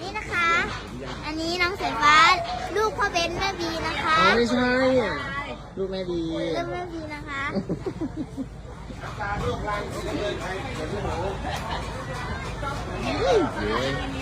นี่นะคะ อันนี้น้องสายฟ้า ลูกพ่อเบนแม่บีนะคะอ๋อไม่ใช่อะลูกแม่ดีเริ่มแม่บีนะคะเย้